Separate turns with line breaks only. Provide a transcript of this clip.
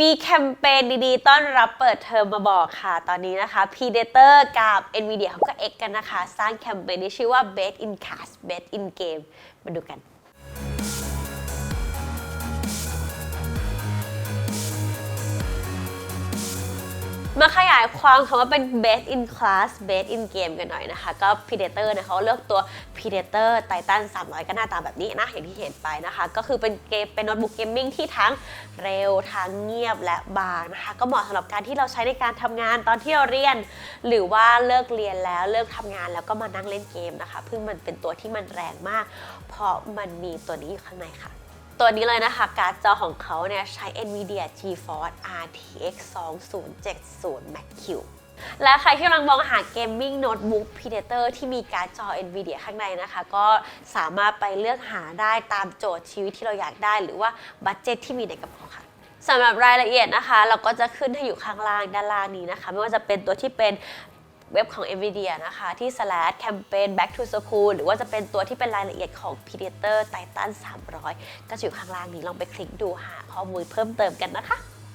มีแคมเปญดีๆ ต้อนรับเปิดเทอมมาบอกค่ะ ตอนนี้นะคะ Predator กับ Nvidia เขาก็เอกกันนะคะ สร้างแคมเปญที่ชื่อว่า Bet in Cash Bet in Game มาดูกัน มาขยายความคำว่าเป็น best in class best in game กันหน่อยนะคะ ก็ Predator เนี่ยเขาเลือกตัว Predator Titan 300 ก็หน้าตาแบบนี้นะ อย่างที่เห็นไปนะคะ ก็คือเป็นเกมเป็นโน้ตบุ๊กเกมมิ่งที่ทั้งเร็ว ทั้งเงียบและบางนะคะ ก็เหมาะสำหรับการที่เราใช้ในการทำงานตอนที่เราเรียน หรือว่าเลิกเรียนแล้วเลิกทำงานแล้วก็มานั่งเล่นเกมนะคะเพิ่งมันเป็นตัวที่มันแรงมาก เพราะมันมีตัวนี้อยู่ข้างในค่ะ ตัวนี้เลยนะคะ การ์ดจอของเขาเนี่ยใช้ NVIDIA GeForce RTX 2070 Max-Q และใครที่กำลังมองหาเกมมิ่งโน้ตบุ๊ก Predator ที่มีการ์ดจอ NVIDIA ข้างในนะคะ ก็สามารถไปเลือกหาได้ตามโจทย์ชีวิตที่เราอยากได้ หรือว่าบัตเจ็ตที่มีในกระเป๋าค่ะสำหรับรายละเอียดนะคะ เราก็จะขึ้นให้อยู่ข้างล่างด้านล่างนี้นะคะ ไม่ว่าจะเป็นตัวที่เป็น เว็บของ NVIDIA นะคะที่ slash campaign back to school หรือว่าจะเป็นตัวที่เป็นรายละเอียดของ Predator Titan 300 ก็จะอยู่ข้างล่างนี้ลองไปคลิกดูหาข้อมูลเพิ่มเติมกันนะคะ